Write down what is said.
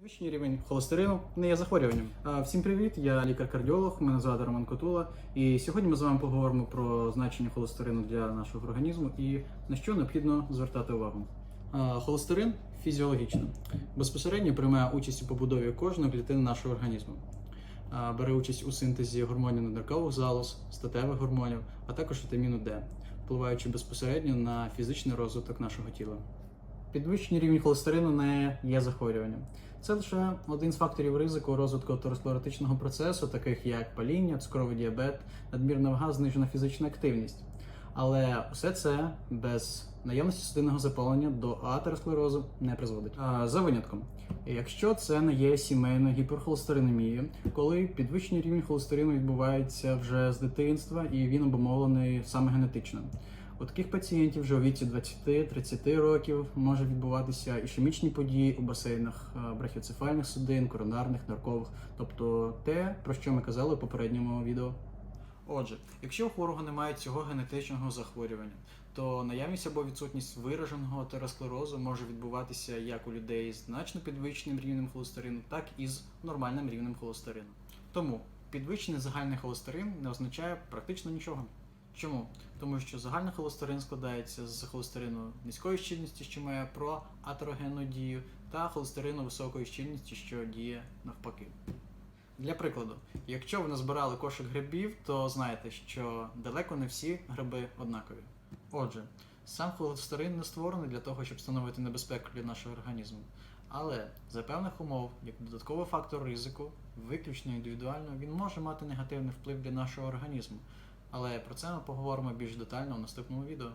Підвищений рівень холестерину не є захворюванням. Всім привіт! Я лікар-кардіолог, мене звати Роман Котула. І сьогодні ми з вами поговоримо про значення холестерину для нашого організму і на що необхідно звертати увагу. Холестерин фізіологічно безпосередньо приймає участь у побудові кожної клітини нашого організму. Бере участь у синтезі гормонів надниркових залоз, статевих гормонів, а також вітаміну Д, впливаючи безпосередньо на фізичний розвиток нашого тіла. Підвищений рівень холестерину не є захворюванням. Це лише один з факторів ризику розвитку атеросклеротичного процесу, таких як паління, цукровий діабет, надмірна вага, знижена фізична активність. Але усе це без наявності судинного запалення до атеросклерозу не призводить. А, за винятком, якщо це не є сімейною гіперхолестеринемією, коли підвищений рівень холестерину відбувається вже з дитинства і він обумовлений саме генетично. У таких пацієнтів вже у віці 20-30 років може відбуватися ішемічні події у басейнах е, брахіоцефальних судин, коронарних, наркових, тобто те, про що ми казали у попередньому відео. Отже, якщо у хворого немає цього генетичного захворювання, то наявність або відсутність вираженого атеросклерозу може відбуватися як у людей з значно підвищеним рівнем холестерину, так і з нормальним рівнем холестерину. Тому підвищений загальний холестерин не означає практично нічого. Чому? Тому що загальний холестерин складається з холестерину низької щільності, що має проатерогенну дію, та холестерину високої щільності, що діє навпаки. Для прикладу, якщо ви назбирали кошик грибів, то знаєте, що далеко не всі гриби однакові. Отже, сам холестерин не створений для того, щоб становити небезпеку для нашого організму. Але за певних умов, як додатковий фактор ризику, виключно індивідуально, він може мати негативний вплив для нашого організму. Але про це ми поговоримо більш детально в наступному відео.